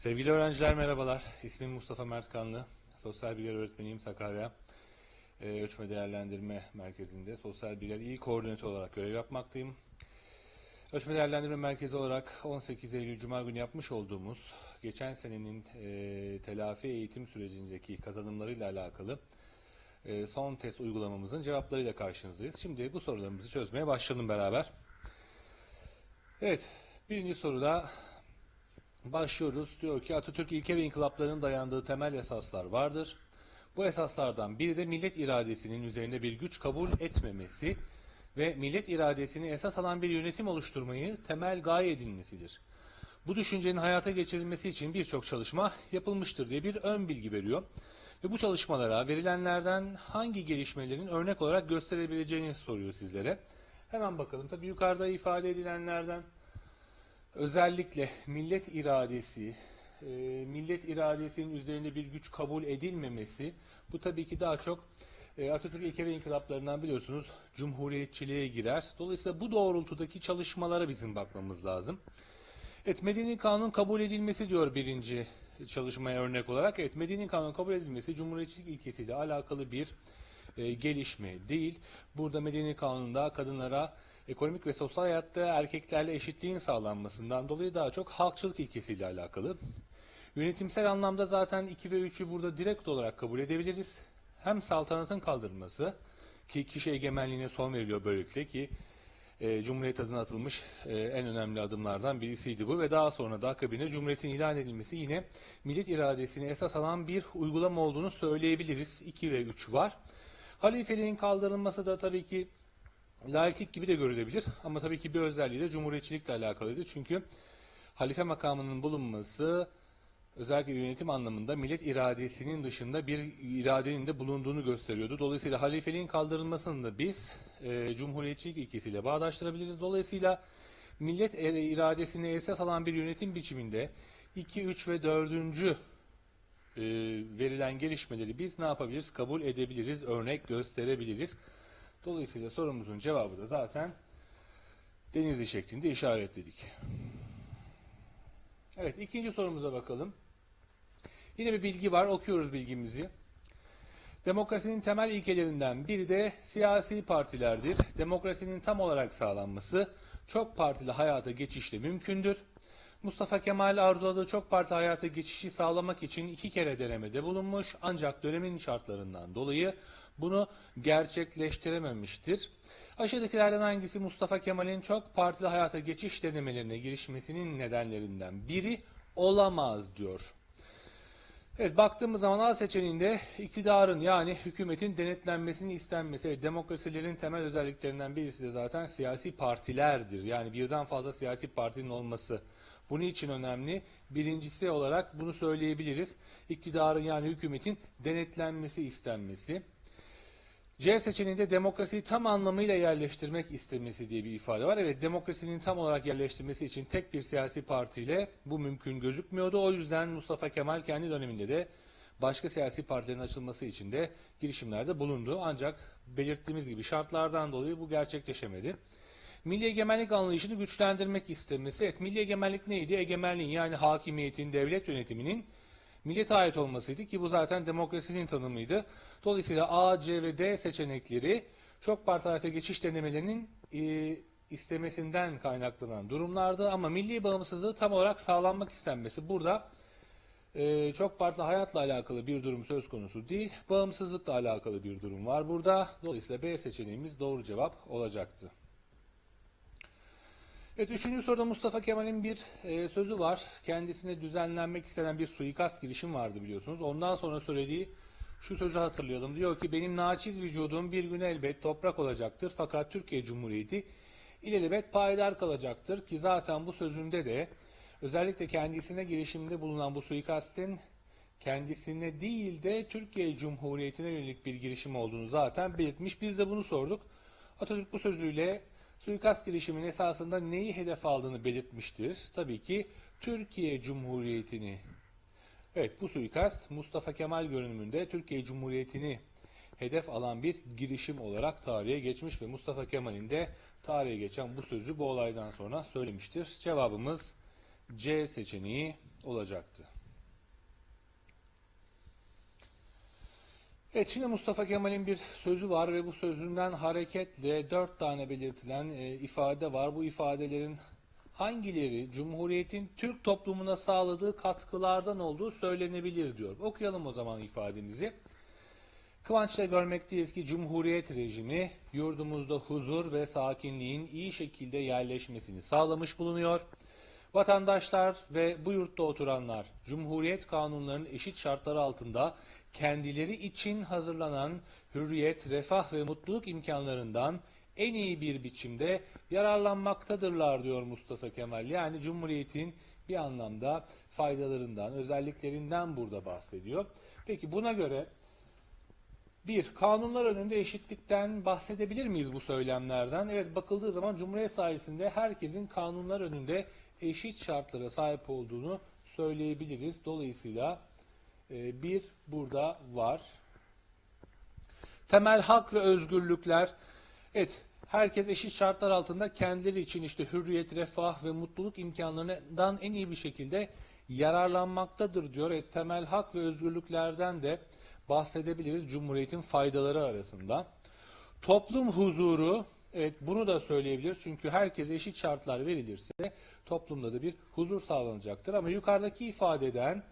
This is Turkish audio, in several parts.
Sevgili öğrenciler merhabalar. İsmim Mustafa Mert Kanlı. Sosyal Bilgiler Öğretmeniyim Sakarya. Ee, Ölçme Değerlendirme Merkezi'nde Sosyal Bilgiler İl Koordinatör olarak görev yapmaktayım. Ölçme Değerlendirme Merkezi olarak 18 Eylül Cuma günü yapmış olduğumuz geçen senenin e, telafi eğitim sürecindeki kazanımlarıyla alakalı e, son test uygulamamızın cevaplarıyla karşınızdayız. Şimdi bu sorularımızı çözmeye başlayalım beraber. Evet, birinci soruda Başlıyoruz. Diyor ki Atatürk ilke ve inkılaplarının dayandığı temel esaslar vardır. Bu esaslardan biri de millet iradesinin üzerinde bir güç kabul etmemesi ve millet iradesini esas alan bir yönetim oluşturmayı temel gaye edilmesidir. Bu düşüncenin hayata geçirilmesi için birçok çalışma yapılmıştır diye bir ön bilgi veriyor. Ve bu çalışmalara verilenlerden hangi gelişmelerin örnek olarak gösterebileceğini soruyor sizlere. Hemen bakalım. Tabii yukarıda ifade edilenlerden özellikle millet iradesi, e, millet iradesinin üzerinde bir güç kabul edilmemesi, bu tabii ki daha çok e, Atatürk ilke ve inkılaplarından biliyorsunuz cumhuriyetçiliğe girer. Dolayısıyla bu doğrultudaki çalışmalara bizim bakmamız lazım. Evet, Medeni Kanun kabul edilmesi diyor birinci çalışmaya örnek olarak. Evet, Medeni Kanun kabul edilmesi cumhuriyetçilik ilkesiyle alakalı bir e, gelişme değil. Burada Medeni Kanun'da kadınlara ekonomik ve sosyal hayatta erkeklerle eşitliğin sağlanmasından dolayı daha çok halkçılık ilkesiyle alakalı. Yönetimsel anlamda zaten 2 ve 3'ü burada direkt olarak kabul edebiliriz. Hem saltanatın kaldırılması ki kişi egemenliğine son veriliyor böylelikle ki e, Cumhuriyet adına atılmış e, en önemli adımlardan birisiydi bu ve daha sonra da akabinde Cumhuriyet'in ilan edilmesi yine millet iradesini esas alan bir uygulama olduğunu söyleyebiliriz. 2 ve 3 var. Halifeliğin kaldırılması da tabii ki laiklik gibi de görülebilir ama tabii ki bir özelliği de cumhuriyetçilikle alakalıydı. Çünkü halife makamının bulunması özellikle yönetim anlamında millet iradesinin dışında bir iradenin de bulunduğunu gösteriyordu. Dolayısıyla halifeliğin kaldırılmasını da biz e, cumhuriyetçilik ilkesiyle bağdaştırabiliriz. Dolayısıyla millet e, iradesini esas alan bir yönetim biçiminde 2, 3 ve 4. E, verilen gelişmeleri biz ne yapabiliriz? Kabul edebiliriz, örnek gösterebiliriz. Dolayısıyla sorumuzun cevabı da zaten denizli şeklinde işaretledik. Evet ikinci sorumuza bakalım. Yine bir bilgi var okuyoruz bilgimizi. Demokrasinin temel ilkelerinden biri de siyasi partilerdir. Demokrasinin tam olarak sağlanması çok partili hayata geçişle mümkündür. Mustafa Kemal arzuladığı çok parti hayata geçişi sağlamak için iki kere denemede bulunmuş ancak dönemin şartlarından dolayı bunu gerçekleştirememiştir. Aşağıdakilerden hangisi Mustafa Kemal'in çok partili hayata geçiş denemelerine girişmesinin nedenlerinden biri olamaz diyor. Evet baktığımız zaman A seçeneğinde iktidarın yani hükümetin denetlenmesini istenmesi. Demokrasilerin temel özelliklerinden birisi de zaten siyasi partilerdir. Yani birden fazla siyasi partinin olması. Bunun için önemli. Birincisi olarak bunu söyleyebiliriz. İktidarın yani hükümetin denetlenmesi istenmesi. C seçeneğinde demokrasiyi tam anlamıyla yerleştirmek istemesi diye bir ifade var. Evet demokrasinin tam olarak yerleştirmesi için tek bir siyasi partiyle bu mümkün gözükmüyordu. O yüzden Mustafa Kemal kendi döneminde de başka siyasi partilerin açılması için de girişimlerde bulundu. Ancak belirttiğimiz gibi şartlardan dolayı bu gerçekleşemedi. Milli egemenlik anlayışını güçlendirmek istemesi. Evet milli egemenlik neydi? Egemenliğin yani hakimiyetin, devlet yönetiminin millete ait olmasıydı ki bu zaten demokrasinin tanımıydı. Dolayısıyla A, C ve D seçenekleri çok parti geçiş denemelerinin e, istemesinden kaynaklanan durumlardı ama milli bağımsızlığı tam olarak sağlanmak istenmesi burada e, çok parti hayatla alakalı bir durum söz konusu değil, bağımsızlıkla alakalı bir durum var burada. Dolayısıyla B seçeneğimiz doğru cevap olacaktı. Evet, üçüncü soruda Mustafa Kemal'in bir e, sözü var. Kendisine düzenlenmek istenen bir suikast girişim vardı biliyorsunuz. Ondan sonra söylediği şu sözü hatırlayalım. Diyor ki benim naçiz vücudum bir gün elbet toprak olacaktır. Fakat Türkiye Cumhuriyeti ilelebet payidar kalacaktır. Ki zaten bu sözünde de özellikle kendisine girişimde bulunan bu suikastin kendisine değil de Türkiye Cumhuriyeti'ne yönelik bir girişim olduğunu zaten belirtmiş. Biz de bunu sorduk. Atatürk bu sözüyle suikast girişiminin esasında neyi hedef aldığını belirtmiştir. Tabii ki Türkiye Cumhuriyeti'ni. Evet bu suikast Mustafa Kemal görünümünde Türkiye Cumhuriyeti'ni hedef alan bir girişim olarak tarihe geçmiş ve Mustafa Kemal'in de tarihe geçen bu sözü bu olaydan sonra söylemiştir. Cevabımız C seçeneği olacaktı. Evet şimdi Mustafa Kemal'in bir sözü var ve bu sözünden hareketle dört tane belirtilen e, ifade var. Bu ifadelerin hangileri Cumhuriyet'in Türk toplumuna sağladığı katkılardan olduğu söylenebilir diyor. Okuyalım o zaman ifademizi. Kıvançla görmekteyiz ki Cumhuriyet rejimi yurdumuzda huzur ve sakinliğin iyi şekilde yerleşmesini sağlamış bulunuyor. Vatandaşlar ve bu yurtta oturanlar Cumhuriyet kanunlarının eşit şartları altında kendileri için hazırlanan hürriyet, refah ve mutluluk imkanlarından en iyi bir biçimde yararlanmaktadırlar diyor Mustafa Kemal. Yani Cumhuriyet'in bir anlamda faydalarından, özelliklerinden burada bahsediyor. Peki buna göre bir, kanunlar önünde eşitlikten bahsedebilir miyiz bu söylemlerden? Evet, bakıldığı zaman Cumhuriyet sayesinde herkesin kanunlar önünde eşit şartlara sahip olduğunu söyleyebiliriz. Dolayısıyla e, bir burada var. Temel hak ve özgürlükler. Evet, herkes eşit şartlar altında kendileri için işte hürriyet, refah ve mutluluk imkanlarından en iyi bir şekilde yararlanmaktadır diyor. Evet, temel hak ve özgürlüklerden de bahsedebiliriz Cumhuriyet'in faydaları arasında. Toplum huzuru, evet bunu da söyleyebiliriz çünkü herkese eşit şartlar verilirse toplumda da bir huzur sağlanacaktır. Ama yukarıdaki ifadeden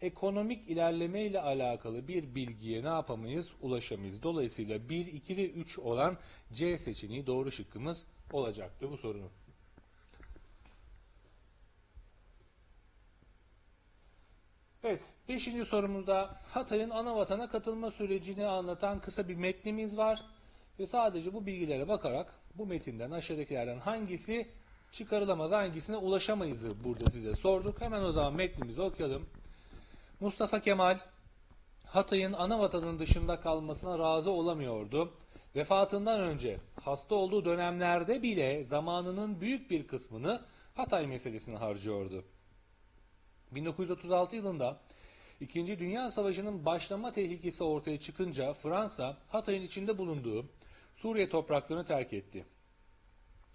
ekonomik ilerleme ile alakalı bir bilgiye ne yapamayız? Ulaşamayız. Dolayısıyla 1, 2 ve 3 olan C seçeneği doğru şıkkımız olacaktı bu sorunun. Evet, beşinci sorumuzda Hatay'ın ana vatana katılma sürecini anlatan kısa bir metnimiz var. Ve sadece bu bilgilere bakarak bu metinden aşağıdakilerden hangisi çıkarılamaz, hangisine ulaşamayızı burada size sorduk. Hemen o zaman metnimizi okuyalım. Mustafa Kemal Hatay'ın ana vatanın dışında kalmasına razı olamıyordu. Vefatından önce hasta olduğu dönemlerde bile zamanının büyük bir kısmını Hatay meselesine harcıyordu. 1936 yılında İkinci Dünya Savaşı'nın başlama tehlikesi ortaya çıkınca Fransa Hatay'ın içinde bulunduğu Suriye topraklarını terk etti.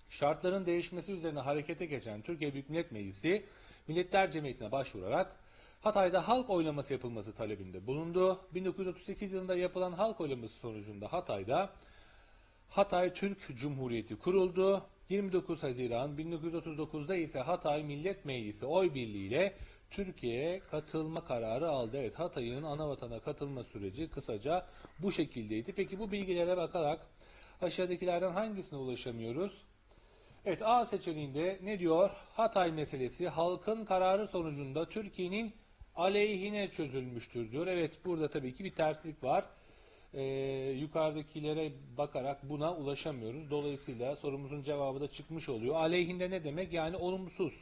Şartların değişmesi üzerine harekete geçen Türkiye Büyük Millet Meclisi Milletler Cemiyeti'ne başvurarak Hatay'da halk oylaması yapılması talebinde bulundu. 1938 yılında yapılan halk oylaması sonucunda Hatay'da Hatay Türk Cumhuriyeti kuruldu. 29 Haziran 1939'da ise Hatay Millet Meclisi oy birliğiyle Türkiye'ye katılma kararı aldı. Evet Hatay'ın ana vatana katılma süreci kısaca bu şekildeydi. Peki bu bilgilere bakarak aşağıdakilerden hangisine ulaşamıyoruz? Evet A seçeneğinde ne diyor? Hatay meselesi halkın kararı sonucunda Türkiye'nin aleyhine çözülmüştür diyor. Evet burada tabii ki bir terslik var. Ee, yukarıdakilere bakarak buna ulaşamıyoruz. Dolayısıyla sorumuzun cevabı da çıkmış oluyor. Aleyhinde ne demek? Yani olumsuz.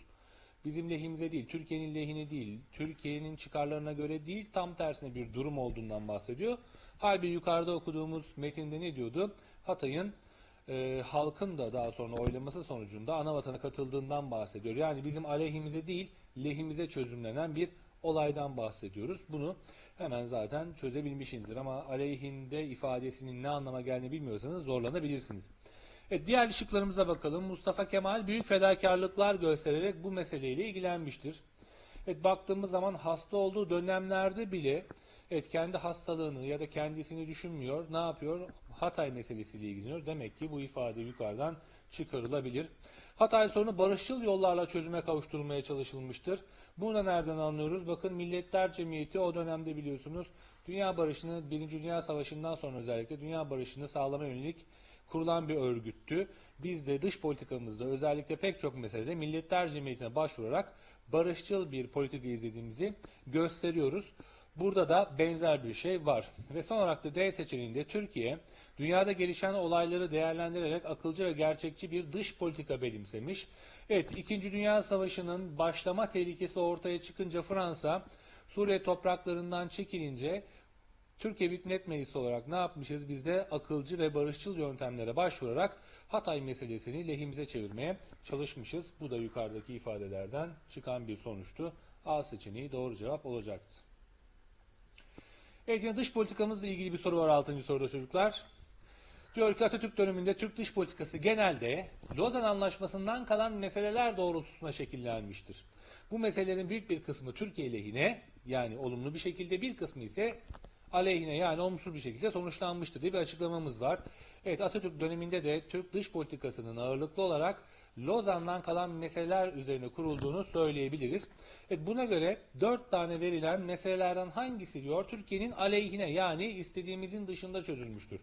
Bizim lehimize değil, Türkiye'nin lehine değil, Türkiye'nin çıkarlarına göre değil, tam tersine bir durum olduğundan bahsediyor. Halbuki yukarıda okuduğumuz metinde ne diyordu? Hatay'ın e, halkın da daha sonra oylaması sonucunda ana vatana katıldığından bahsediyor. Yani bizim aleyhimize değil, lehimize çözümlenen bir olaydan bahsediyoruz. Bunu hemen zaten çözebilmişsinizdir ama aleyhinde ifadesinin ne anlama geldiğini bilmiyorsanız zorlanabilirsiniz. Evet, diğer şıklarımıza bakalım. Mustafa Kemal büyük fedakarlıklar göstererek bu meseleyle ilgilenmiştir. Evet, baktığımız zaman hasta olduğu dönemlerde bile evet, kendi hastalığını ya da kendisini düşünmüyor. Ne yapıyor? Hatay meselesiyle ilgileniyor. Demek ki bu ifade yukarıdan çıkarılabilir. Hatay sorunu barışçıl yollarla çözüme kavuşturulmaya çalışılmıştır. Bunu da nereden anlıyoruz? Bakın Milletler Cemiyeti o dönemde biliyorsunuz dünya barışını, Birinci Dünya Savaşı'ndan sonra özellikle dünya barışını sağlama yönelik kurulan bir örgüttü. Biz de dış politikamızda özellikle pek çok meselede Milletler Cemiyeti'ne başvurarak barışçıl bir politika izlediğimizi gösteriyoruz. Burada da benzer bir şey var. Ve son olarak da D seçeneğinde Türkiye, dünyada gelişen olayları değerlendirerek akılcı ve gerçekçi bir dış politika benimsemiş. Evet, İkinci Dünya Savaşı'nın başlama tehlikesi ortaya çıkınca Fransa, Suriye topraklarından çekilince Türkiye Büyük Millet Meclisi olarak ne yapmışız? Biz de akılcı ve barışçıl yöntemlere başvurarak Hatay meselesini lehimize çevirmeye çalışmışız. Bu da yukarıdaki ifadelerden çıkan bir sonuçtu. A seçeneği doğru cevap olacaktı. Evet yine dış politikamızla ilgili bir soru var 6. soruda çocuklar. Diyor ki Atatürk döneminde Türk dış politikası genelde Lozan Anlaşması'ndan kalan meseleler doğrultusunda şekillenmiştir. Bu meselelerin büyük bir kısmı Türkiye lehine yani olumlu bir şekilde bir kısmı ise aleyhine yani olumsuz bir şekilde sonuçlanmıştır diye bir açıklamamız var. Evet Atatürk döneminde de Türk dış politikasının ağırlıklı olarak Lozan'dan kalan meseleler üzerine kurulduğunu söyleyebiliriz. Evet, buna göre dört tane verilen meselelerden hangisi diyor Türkiye'nin aleyhine yani istediğimizin dışında çözülmüştür.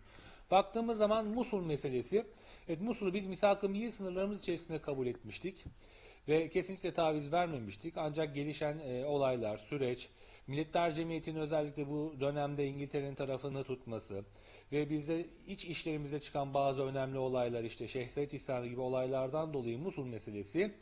Baktığımız zaman Musul meselesi. Evet, Musul'u biz misak-ı milli sınırlarımız içerisinde kabul etmiştik ve kesinlikle taviz vermemiştik. Ancak gelişen e, olaylar, süreç, Milletler Cemiyeti'nin özellikle bu dönemde İngiltere'nin tarafını tutması ve bizde iç işlerimize çıkan bazı önemli olaylar işte Şehzait İhsanı gibi olaylardan dolayı Musul meselesi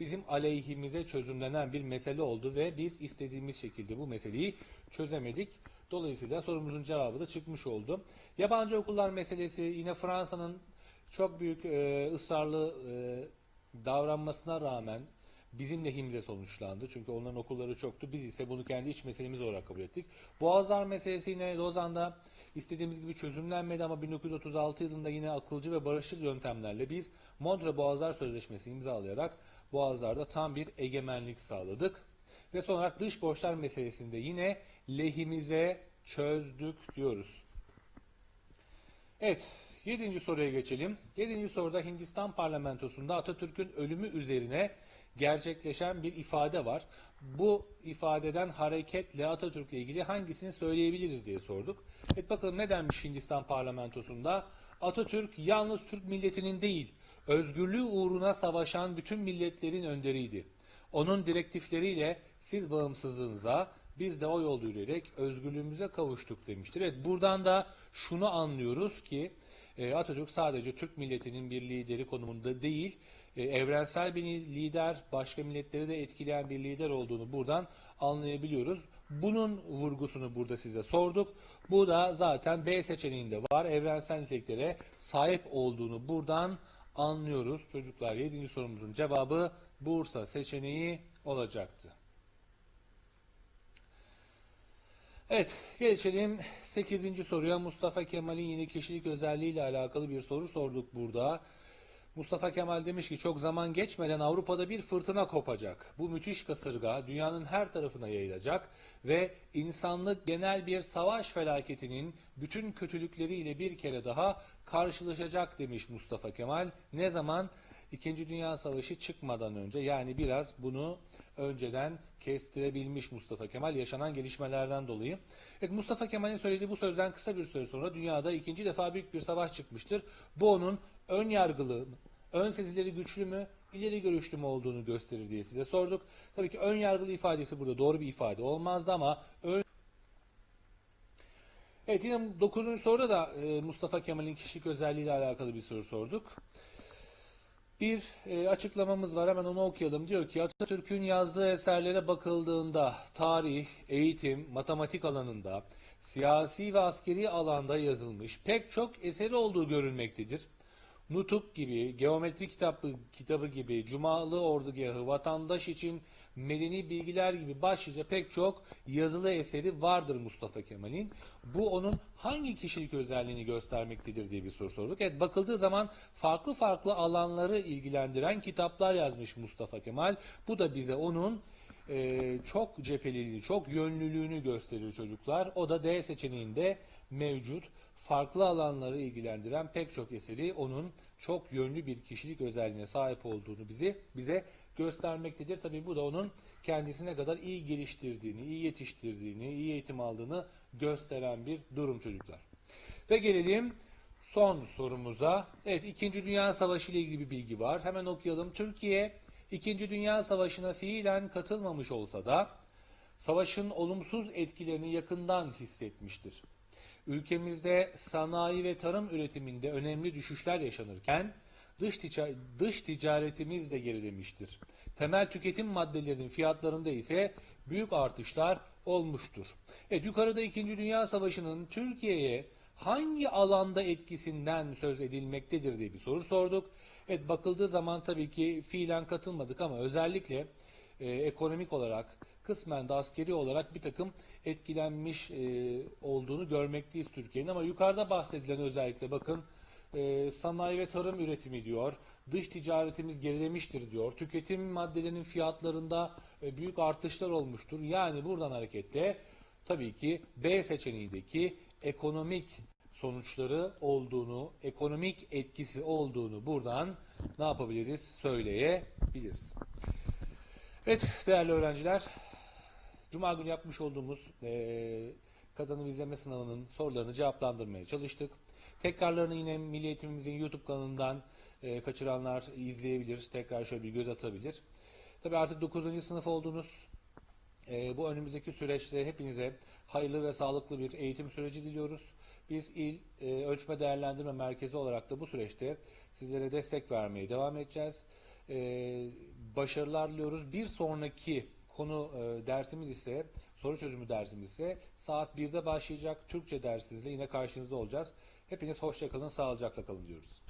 bizim aleyhimize çözümlenen bir mesele oldu ve biz istediğimiz şekilde bu meseleyi çözemedik. Dolayısıyla sorumuzun cevabı da çıkmış oldu. Yabancı okullar meselesi yine Fransa'nın çok büyük e, ısrarlı e, davranmasına rağmen bizim lehimize sonuçlandı. Çünkü onların okulları çoktu. Biz ise bunu kendi iç meselemiz olarak kabul ettik. Boğazlar meselesi yine Lozan'da istediğimiz gibi çözümlenmedi ama 1936 yılında yine akılcı ve barışçıl yöntemlerle biz Montre Boğazlar Sözleşmesi imzalayarak Boğazlar'da tam bir egemenlik sağladık. Ve son olarak dış borçlar meselesinde yine lehimize çözdük diyoruz. Evet, yedinci soruya geçelim. Yedinci soruda Hindistan parlamentosunda Atatürk'ün ölümü üzerine gerçekleşen bir ifade var. Bu ifadeden hareketle Atatürk'le ilgili hangisini söyleyebiliriz diye sorduk. Evet bakalım ne denmiş Hindistan parlamentosunda? Atatürk yalnız Türk milletinin değil, özgürlüğü uğruna savaşan bütün milletlerin önderiydi. Onun direktifleriyle siz bağımsızlığınıza, biz de o yolda yürüyerek özgürlüğümüze kavuştuk demiştir. Evet buradan da şunu anlıyoruz ki e, Atatürk sadece Türk milletinin bir lideri konumunda değil, e, evrensel bir lider, başka milletleri de etkileyen bir lider olduğunu buradan anlayabiliyoruz. Bunun vurgusunu burada size sorduk. Bu da zaten B seçeneğinde var. Evrensel niteliklere sahip olduğunu buradan anlıyoruz. Çocuklar 7. sorumuzun cevabı Bursa seçeneği olacaktı. Evet, geçelim 8. soruya. Mustafa Kemal'in yeni kişilik özelliği ile alakalı bir soru sorduk burada. Mustafa Kemal demiş ki çok zaman geçmeden Avrupa'da bir fırtına kopacak. Bu müthiş kasırga dünyanın her tarafına yayılacak ve insanlık genel bir savaş felaketinin bütün kötülükleriyle bir kere daha karşılaşacak demiş Mustafa Kemal. Ne zaman? İkinci Dünya Savaşı çıkmadan önce yani biraz bunu önceden kestirebilmiş Mustafa Kemal yaşanan gelişmelerden dolayı. Evet, Mustafa Kemal'in söylediği bu sözden kısa bir süre sonra dünyada ikinci defa büyük bir savaş çıkmıştır. Bu onun ön yargılı, ön sezileri güçlü mü, ileri görüşlü mü olduğunu gösterir diye size sorduk. Tabii ki ön yargılı ifadesi burada doğru bir ifade olmazdı ama ön Evet yine 9. soruda da e, Mustafa Kemal'in kişilik özelliğiyle alakalı bir soru sorduk. Bir e, açıklamamız var hemen onu okuyalım. Diyor ki Atatürk'ün yazdığı eserlere bakıldığında tarih, eğitim, matematik alanında, siyasi ve askeri alanda yazılmış pek çok eseri olduğu görülmektedir. Nutuk gibi, geometri kitabı, kitabı gibi, Cumalı Ordugahı, vatandaş için medeni bilgiler gibi başlıca pek çok yazılı eseri vardır Mustafa Kemal'in. Bu onun hangi kişilik özelliğini göstermektedir diye bir soru sorduk. Evet bakıldığı zaman farklı farklı alanları ilgilendiren kitaplar yazmış Mustafa Kemal. Bu da bize onun e, çok cepheliliğini, çok yönlülüğünü gösterir çocuklar. O da D seçeneğinde mevcut. Farklı alanları ilgilendiren pek çok eseri onun çok yönlü bir kişilik özelliğine sahip olduğunu bizi bize göstermektedir. Tabii bu da onun kendisine kadar iyi geliştirdiğini, iyi yetiştirdiğini, iyi eğitim aldığını gösteren bir durum çocuklar. Ve gelelim son sorumuza. Evet, İkinci Dünya Savaşı ile ilgili bir bilgi var. Hemen okuyalım. Türkiye İkinci Dünya Savaşı'na fiilen katılmamış olsa da savaşın olumsuz etkilerini yakından hissetmiştir. Ülkemizde sanayi ve tarım üretiminde önemli düşüşler yaşanırken dış, tica dış ticaretimiz de gerilemiştir. Temel tüketim maddelerinin fiyatlarında ise büyük artışlar olmuştur. Evet yukarıda 2. Dünya Savaşı'nın Türkiye'ye hangi alanda etkisinden söz edilmektedir diye bir soru sorduk. Evet bakıldığı zaman tabii ki fiilen katılmadık ama özellikle e, ekonomik olarak kısmen de askeri olarak bir takım etkilenmiş e, olduğunu görmekteyiz Türkiye'nin ama yukarıda bahsedilen özellikle bakın e, sanayi ve tarım üretimi diyor, dış ticaretimiz gerilemiştir diyor, tüketim maddelerinin fiyatlarında e, büyük artışlar olmuştur. Yani buradan hareketle tabii ki B seçeneğindeki ekonomik sonuçları olduğunu, ekonomik etkisi olduğunu buradan ne yapabiliriz? Söyleyebiliriz. Evet değerli öğrenciler, Cuma günü yapmış olduğumuz eee kazanım izleme sınavının sorularını cevaplandırmaya çalıştık. Tekrarlarını yine Milli Eğitimimizin YouTube kanalından eee, kaçıranlar izleyebilir, tekrar şöyle bir göz atabilir. Tabii artık 9. sınıf oldunuz. Eee, bu önümüzdeki süreçte hepinize hayırlı ve sağlıklı bir eğitim süreci diliyoruz. Biz İl eee, Ölçme Değerlendirme Merkezi olarak da bu süreçte sizlere destek vermeye devam edeceğiz. Eee, başarılar diliyoruz. Bir sonraki konu e, dersimiz ise soru çözümü dersimiz ise saat 1'de başlayacak Türkçe dersinizle yine karşınızda olacağız. Hepiniz hoşça kalın, sağlıcakla kalın diyoruz.